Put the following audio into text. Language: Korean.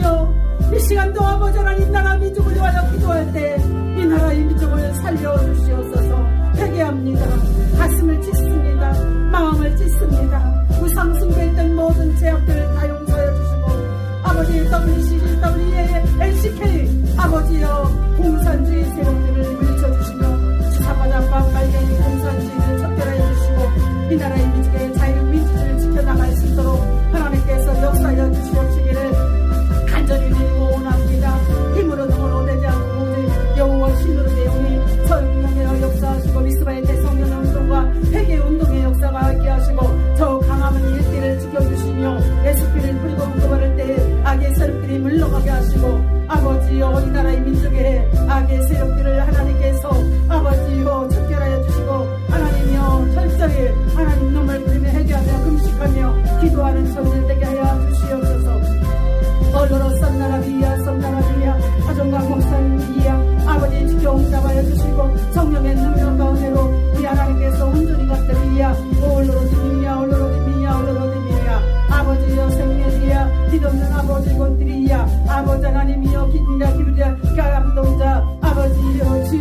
주여 이 시간도 아버지 하나님 나라 민족을 위하여 기도할 때 이 나라의 민족을 살려주시옵소서. 회개합니다. 가슴을 찢습니다. 마음을 찢습니다. 우상 숭배했던 모든 제약들을 다 용서해 주시고 아버지 WCG, WA, LCK 아버지여 공산주의 세워 죄를 뿌리고 무거워할 때 악의 세력들이 물러가게 하시고 아버지여 이 나라의 민족에 악의 세력들을 아니며 기분이 기분이야 가감동자 아버지 어찌